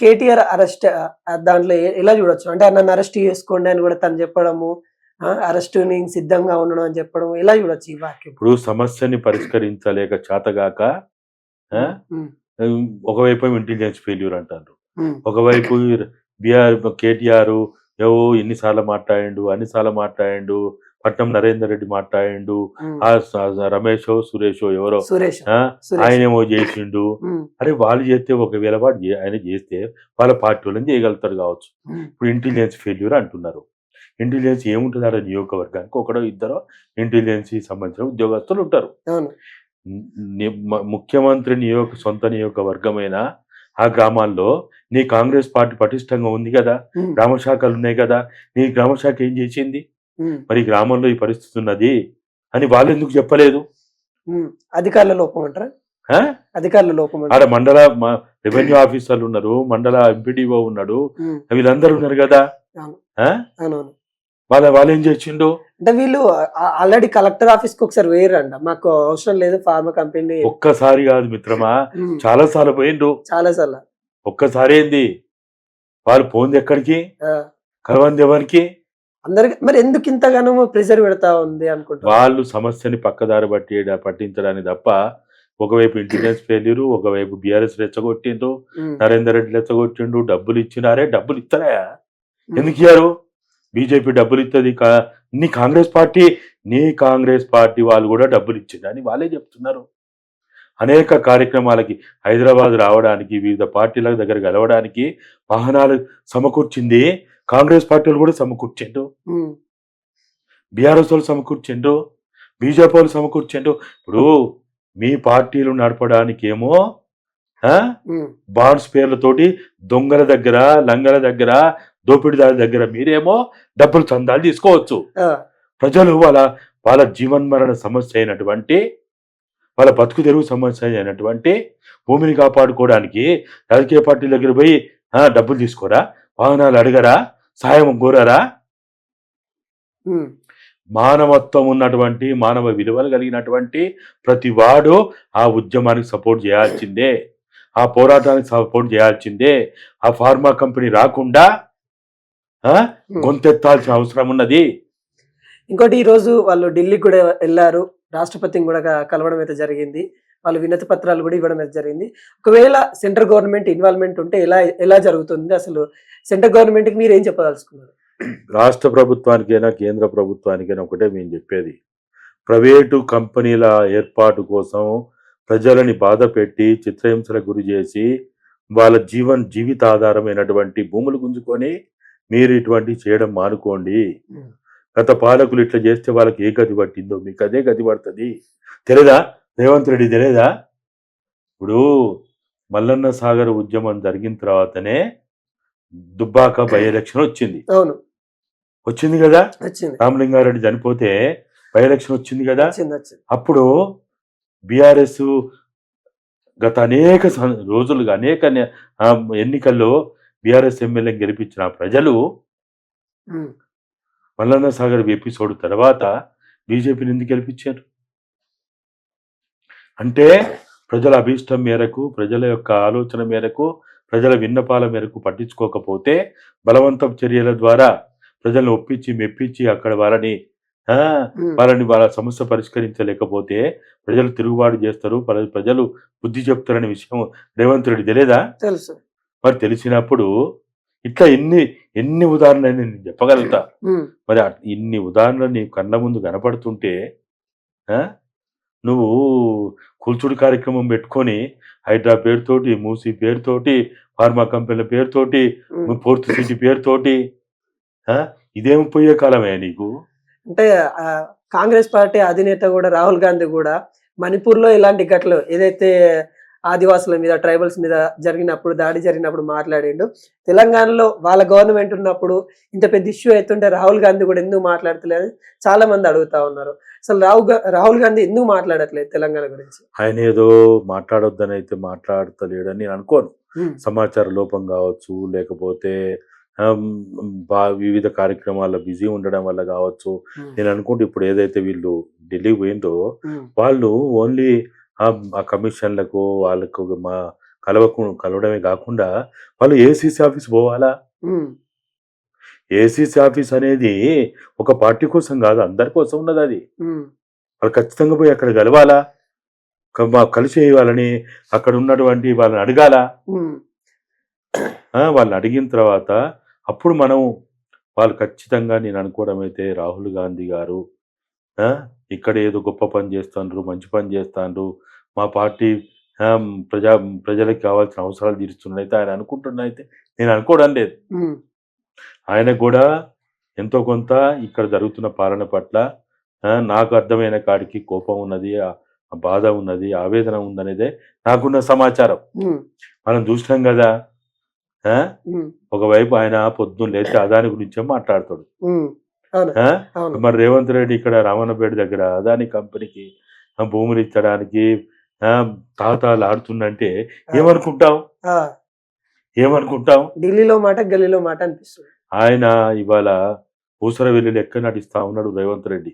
KTR arrest దాంట్లో ఎలా చూడొచ్చు? అంటే నన్ను అరెస్ట్ చేసుకోండి అని కూడా తను చెప్పడము అరెస్ట్ నేను సిద్ధంగా ఉండడం అని చెప్పడం ఎలా చూడొచ్చు ఈ వాక్యం? ఇప్పుడు సమస్యని పరిష్కరించలేక చేతగాక ఒకవైపు ఇంటెలిజెన్స్ ఫెయిల్యూర్ అంటారు ఒకవైపు బిఆర్ కేటీఆర్ ఏవో ఎన్నిసార్లు మాట్లాడిండు అన్నిసార్లు మాట్లాడిండు పట్నం నరేందర్ రెడ్డి మాట్లాడిండు రమేష్ సురేష్ ఎవరో సురేష్ ఆ, సురేష్ ఆయనేమో చేసిండు. అరే వాళ్ళు చేస్తే ఒకవేళ వాడు ఆయన చేస్తే వాళ్ళ పార్టీ వాళ్ళని చేయగలుగుతారు కావచ్చు. ఇప్పుడు ఇంటెలిజెన్స్ ఫెయిల్యూర్ అంటున్నారు. ఇంటెలిజెన్స్ ఏముంటుంది ఆడ నియోజకవర్గానికి? ఒకడో ఇద్దరో ఇంటెలిజెన్స్ సంబంధించిన ఉద్యోగస్తులు ఉంటారు. ముఖ్యమంత్రి నియోజక సొంత నియోజకవర్గమైన ఆ గ్రామాల్లో నీ కాంగ్రెస్ పార్టీ పటిష్టంగా ఉంది కదా? గ్రామ శాఖలు ఉన్నాయి కదా? నీ గ్రామ శాఖ ఏం చేసింది? మరి గ్రామంలో ఈ పరిస్థితి ఉన్నది అని వాళ్ళు ఎందుకు చెప్పలేదు. అధికారుల లోపం అంటారా? ఆ? అధికారుల లోపం ఆడ? మండల రెవెన్యూ ఆఫీసర్లు ఉన్నారు మండల ఎంపీడీఓ ఉన్నాడు వీళ్ళందరూ ఉన్నారు కదా? వాళ్ళ వాళ్ళు ఏం చేసిండు? అంటే వీళ్ళు ఆల్రెడీ కలెక్టర్ ఆఫీస్కి ఒకసారి వేయరంట మాకు అవసరం లేదు ఫార్మా కంపెనీ ఒక్కసారి కాదు మిత్రమా చాలా సార్లు పోయిండు. చాలా సార్లు. ఒక్కసారి ఏంది? వాళ్ళు పోంది ఎక్కడికి? కలవంది ఎవరికి? అందరికి మరి ఎందుకు ఇంతగానో ప్రెజర్ పెడతా ఉంది అనుకుంటా వాళ్ళు సమస్యని పక్కదారి పట్టి పట్టించడానికి తప్ప ఒకవైపు ఇంటెలిజెన్స్ ఫెయిల్యూర్ ఒకవైపు బీఆర్ఎస్ రెచ్చగొట్టిండు నరేందర్ రెడ్డి రెచ్చగొట్టిండు డబ్బులు ఇచ్చినారే డబ్బులు ఇస్తారా ఎందుకు ఇయ్యారు? బీజేపీ డబ్బులు ఇస్తుంది నీ కాంగ్రెస్ పార్టీ నీ కాంగ్రెస్ పార్టీ వాళ్ళు కూడా డబ్బులు ఇచ్చింది అని వాళ్ళే చెప్తున్నారు. అనేక కార్యక్రమాలకి హైదరాబాద్ రావడానికి వివిధ పార్టీల దగ్గర కలవడానికి వాహనాలు సమకూర్చింది కాంగ్రెస్ పార్టీ వాళ్ళు కూడా సమకూర్చిండు బీఆర్ఎస్ వాళ్ళు సమకూర్చిండు బీజేపీ వాళ్ళు సమకూర్చిండు ఇప్పుడు మీ పార్టీలు నడపడానికి ఏమో ఆ, ఉమ్, బాండ్స్ పేర్లతోటి దొంగల దగ్గర లంగల దగ్గర దోపిడీదారుల దగ్గర మీరేమో డబ్బులు చందాలు తీసుకోవచ్చు. ప్రజలు వాళ్ళ వాళ్ళ జీవన్మరణ సమస్య అయినటువంటి వాళ్ళ బతుకు తెరువు సమస్య అయినటువంటి భూమిని కాపాడుకోవడానికి రాజకీయ పార్టీల దగ్గర పోయి డబ్బులు తీసుకోరా? వాహనాలు అడగరా? సాయం కోరారా? మానవత్వం ఉన్నటువంటి మానవ విలువలు కలిగినటువంటి ప్రతి వాడు ఆ ఉద్యమానికి సపోర్ట్ చేయాల్సిందే. ఆ పోరాటానికి సపోర్ట్ చేయాల్సిందే. ఆ ఫార్మా కంపెనీ రాకుండా. గొంతెత్తాల్సిన అవసరం ఉన్నది. ఇంకోటి ఈ రోజు వాళ్ళు ఢిల్లీకి కూడా వెళ్ళారు. రాష్ట్రపతిని కూడా కలవడం అయితే జరిగింది. వాళ్ళు వినతి పత్రాలు కూడా ఇవ్వడం జరిగింది. ఒకవేళ సెంట్రల్ గవర్నమెంట్ ఇన్వాల్వ్మెంట్ ఉంటే ఎలా ఎలా జరుగుతుంది? అసలు సెంట్రల్ గవర్నమెంట్కి మీరు ఏం చెప్పదలుచుకున్నారు? రాష్ట్ర ప్రభుత్వానికైనా కేంద్ర ప్రభుత్వానికైనా ఒకటే మేము చెప్పేది. ప్రైవేటు కంపెనీల ఏర్పాటు కోసం ప్రజలని బాధ పెట్టి చిత్రహింసలకు గురి చేసి వాళ్ళ జీవన్ జీవిత ఆధారమైనటువంటి భూములు గుంజుకొని మీరు ఇటువంటి చేయడం మానుకోండి. గత పాలకులు ఇట్లా చేస్తే వాళ్ళకి ఏ గతి పట్టిందో? మీకు అదే గతి పడుతుంది. తెలియదా రేవంత్ రెడ్డి తెలియదా ఇప్పుడు మల్లన్న సాగర్ ఉద్యమం జరిగిన తర్వాతనే దుబ్బాక బై ఎలక్షన్ వచ్చింది. అవును. వచ్చింది కదా? రామలింగారెడ్డి చనిపోతే బై ఎలక్షన్ వచ్చింది కదా అప్పుడు బీఆర్ఎస్ గత అనేక రోజులుగా అనేక ఎన్నికల్లో బీఆర్ఎస్ ఎమ్మెల్యే గెలిపించిన ప్రజలు మల్లన్న సాగర్ ఎపిసోడ్ తర్వాత బీజేపీని ఎందుకు గెలిపించారు? అంటే ప్రజల అభీష్టం మేరకు ప్రజల యొక్క ఆలోచన మేరకు ప్రజల విన్నపాల మేరకు పట్టించుకోకపోతే బలవంతం చర్యల ద్వారా ప్రజలను ఒప్పించి మెప్పించి అక్కడ వాళ్ళని వాళ్ళని వాళ్ళ సమస్య పరిష్కరించలేకపోతే ప్రజలు తిరుగుబాటు చేస్తారు. ప్ర- ప్రజలు బుద్ధి చెప్తారనే విషయం రేవంత్ రెడ్డి తెలియదా? తెలుసు. మరి తెలిసినప్పుడు ఇట్లా ఎన్ని ఎన్ని ఉదాహరణలు నేను చెప్పగలుగుతా. మరి ఇన్ని ఉదాహరణలు నీ కళ్ళ ముందు కనపడుతుంటే నువ్వు కూల్చుడు కార్యక్రమం పెట్టుకొని హైడ్రా పేరుతోటి మూసీ పేరుతోటి ఫార్మా కంపెనీల పేరుతోటి. ఫోర్త్ సిటీ పేరుతోటి ఇదేం పోయే కాలమే నీకు అంటే కాంగ్రెస్ పార్టీ అధినేత కూడా రాహుల్ గాంధీ కూడా మణిపూర్లో ఇలాంటి ఘటనలు ఏదైతే ఆదివాసుల మీద ట్రైబల్స్ మీద జరిగినప్పుడు దాడి జరిగినప్పుడు మాట్లాడిండు. తెలంగాణలో వాళ్ళ గవర్నమెంట్ ఉన్నప్పుడు ఇంత పెద్ద ఇష్యూ అవుతుంటే రాహుల్ గాంధీ కూడా ఎందుకు మాట్లాడతలేదు? చాలా మంది అడుగుతా ఉన్నారు. అసలు రాహుల్ రాహుల్ గాంధీ ఎందుకు మాట్లాడట్లేదు తెలంగాణ గురించి? ఆయన ఏదో మాట్లాడొద్దని అయితే మాట్లాడతలేడని నేను అనుకోను. సమాచార లోపం కావచ్చు లేకపోతే వివిధ కార్యక్రమాల్లో బిజీ ఉండడం వల్ల కావచ్చు. నేను అనుకుంటే ఇప్పుడు ఏదైతే వీళ్ళు ఢిల్లీ పోయిందో వాళ్ళు ఓన్లీ ఆ కమిషన్లకు వాళ్ళకు మా కలవకు కలవడమే కాకుండా వాళ్ళు ఏసీసీ ఆఫీస్ పోవాలా? ఏసీసీ ఆఫీస్ అనేది ఒక పార్టీ కోసం కాదు అందరి కోసం ఉన్నది అది. వాళ్ళు ఖచ్చితంగా పోయి అక్కడ కలవాలా? కలిసి వాళ్ళని అక్కడ ఉన్నటువంటి వాళ్ళని అడగాల? వాళ్ళని అడిగిన తర్వాత అప్పుడు మనం వాళ్ళు ఖచ్చితంగా నేను అనుకోవడం అయితే రాహుల్ గాంధీ గారు ఇక్కడ ఏదో గొప్ప పని చేస్తాండ్రు మంచి పని చేస్తాండ్రు. మా పార్టీ ప్రజా ప్రజలకు కావాల్సిన అవసరాలు తీరుస్తున్నైతే ఆయన అనుకుంటున్నైతే నేను అనుకోవడం లేదు. ఆయన కూడా ఎంతో కొంత ఇక్కడ జరుగుతున్న పాలన పట్ల నాకు అర్థమైన కాడికి కోపం ఉన్నది బాధ ఉన్నది ఆవేదన ఉందనేదే నాకున్న సమాచారం. మనం చూసినాం కదా ఒకవైపు ఆయన పొద్దున్న లేచి అదాని గురించే మాట్లాడతాడు. మరి రేవంత్ రెడ్డి ఇక్కడ రామన్నపేట దగ్గర అదాని కంపెనీకి భూములు ఇచ్చడానికి తాతాలు ఆడుతుందంటే ఏమనుకుంటాం ఏమనుకుంటాం ఢిల్లీలో మాట గల్లీలో మాట అనిపిస్తుంది. ఆయన ఇవాళ ఊసర వెళ్ళి లెక్క నటిస్తా ఉన్నాడు రేవంత్ రెడ్డి.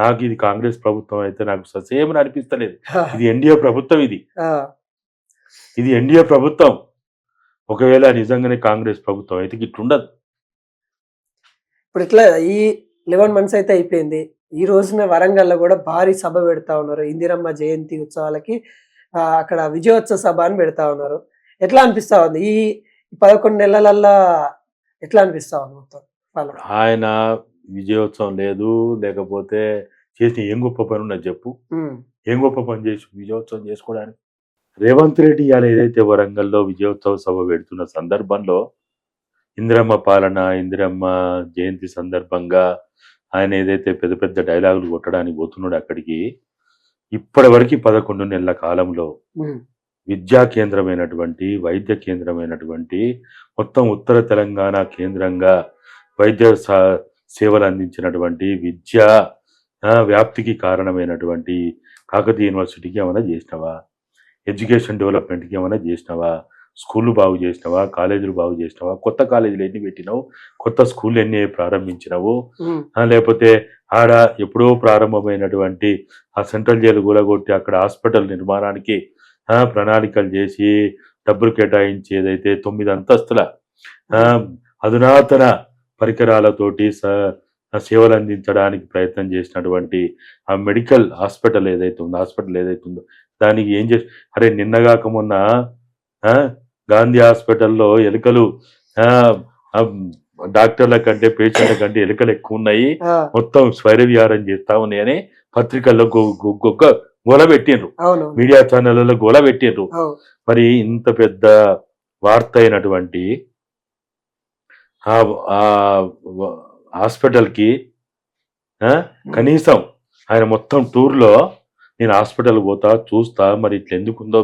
నాకు ఇది కాంగ్రెస్ ప్రభుత్వం అయితే నాకు ససేమని అనిపిస్తలేదు. ఇది ఎన్డీఏ ప్రభుత్వం ఇది. ఇది ఎన్డీఏ ప్రభుత్వం. ఒకవేళ నిజంగానే కాంగ్రెస్ ప్రభుత్వం అయితే ఇట్లుండదు ఇప్పుడు ఇట్లా ఈ లెవెన్ మంత్స్ అయితే అయిపోయింది. ఈ రోజున వరంగల్లో కూడా భారీ సభ పెడతా ఉన్నారు. ఇందిరమ్మ జయంతి ఉత్సవాలకి అక్కడ విజయోత్సవ సభ అని పెడతా ఉన్నారు. ఎట్లా అనిపిస్తా ఉంది? ఈ పదకొండు నెలలల్లా ఎట్లా అనిపిస్తా ఉంది మొత్తం? ఆయన విజయోత్సవం లేదు లేకపోతే చేసిన ఏం గొప్ప పని ఉన్నది చెప్పు? ఏం గొప్ప పని చేసి విజయోత్సవం చేసుకోవడానికి? రేవంత్ రెడ్డి ఇవాళ ఏదైతే వరంగల్లో విజయోత్సవ సభ పెడుతున్న సందర్భంలో ఇందిరమ్మ పాలన ఇందిరమ్మ జయంతి సందర్భంగా ఆయన ఏదైతే పెద్ద పెద్ద డైలాగులు కొట్టడానికి పోతున్నాడు అక్కడికి ఇప్పటివరకు పదకొండు నెలల కాలంలో విద్యా కేంద్రమైనటువంటి వైద్య కేంద్రమైనటువంటి మొత్తం ఉత్తర తెలంగాణ కేంద్రంగా వైద్య స- సేవలు అందించినటువంటి విద్య వ్యాప్తికి కారణమైనటువంటి కాకతీయ యూనివర్సిటీకి ఏమైనా చేసినావా? ఎడ్యుకేషన్ డెవలప్మెంట్కి ఏమైనా చేసినావా? స్కూళ్ళు బాగు చేసినావా? కాలేజీలు బాగు చేసినావా? కొత్త కాలేజీలు ఎన్ని పెట్టినావు? కొత్త స్కూళ్ళు ఎన్ని ప్రారంభించినావు? లేకపోతే ఆడ ఎప్పుడో ప్రారంభమైనటువంటి ఆ సెంట్రల్ జైలు కూలగొట్టి అక్కడ హాస్పిటల్ నిర్మాణానికి ప్రణాళికలు చేసి డబ్బులు కేటాయించి ఏదైతే తొమ్మిది అంతస్తుల అధునాతన పరికరాలతోటి స- సేవలు అందించడానికి ప్రయత్నం చేసినటువంటి ఆ మెడికల్ హాస్పిటల్ ఏదైతే ఉందో హాస్పిటల్ ఏదైతే ఉందో దానికి ఏం చేసి అరే నిన్నగాక మొన్న ఆ, గాంధీ హాస్పిటల్లో ఎలుకలు డాక్టర్ల కంటే పేషెంట్ల కంటే ఎలుకలు ఎక్కువ ఉన్నాయి మొత్తం స్వైర విహారం చేస్తా ఉన్నాయని పత్రికల్లో గోల పెట్టిండ్రు. మీడియా ఛానళ్ళలో గోల పెట్టిండ్రు. మరి ఇంత పెద్ద వార్త అయినటువంటి ఆ హాస్పిటల్కి కనీసం ఆయన మొత్తం టూర్లో నేను హాస్పిటల్ పోతా చూస్తా మరి ఇట్లా ఎందుకుందో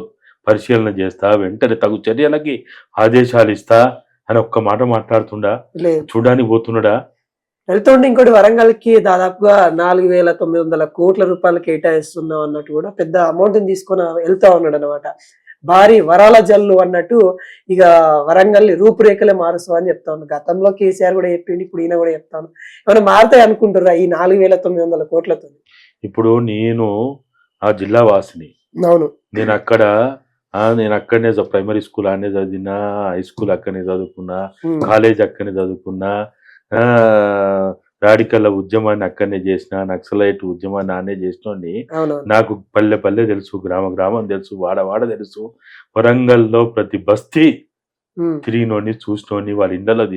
పరిశీలన చేస్తా వెంటనే తగు చర్యలకి ఆదేశాలు ఇస్తా అని ఒక్క మాట మాట్లాడుతుండా? చూడడానికి పోతున్నాడా వెళ్తుంటే ఇంకోటి వరంగల్కి దాదాపుగా నాలుగు వేల తొమ్మిది వందల కోట్ల రూపాయలు కేటాయిస్తున్నాం అన్నట్టు కూడా పెద్ద అమౌంట్ తీసుకొని వెళ్తా ఉన్నాడు అనమాట భారీ వరాల జల్లు అన్నట్టు ఇక వరంగల్ రూపురేఖలే మారుస్తాం అని చెప్తా ఉన్నాడు గతంలో కేసీఆర్ కూడా చెప్పిండు ఇప్పుడు ఈయన కూడా చెప్తాను. ఏమైనా మారుతాయి అనుకుంటారా ఈ నాలుగు వేల తొమ్మిది వందల కోట్లతో ఇప్పుడు నేను ఆ జిల్లా వాసిని. అవును. నేను అక్కడ నేను అక్కడనే ప్రైమరీ స్కూల్ అక్కడనే చదివినా హై స్కూల్ అక్కడనే చదువుకున్నా కాలేజ్ అక్కడనే చదువుకున్నా ఆ, రాడికల్ ఉద్యమాన్ని అక్కడనే చేసిన నక్సలైట్ ఉద్యమాన్ని చేసినోడిని అవును. నాకు పల్లె పల్లె తెలుసు గ్రామ గ్రామం తెలుసు వాడ వాడ తెలుసు. వరంగల్లో ప్రతి బస్తీ ఉమ్, తిరిగినోడిని చూసినోడిని వాళ్ళ ఇళ్ళలో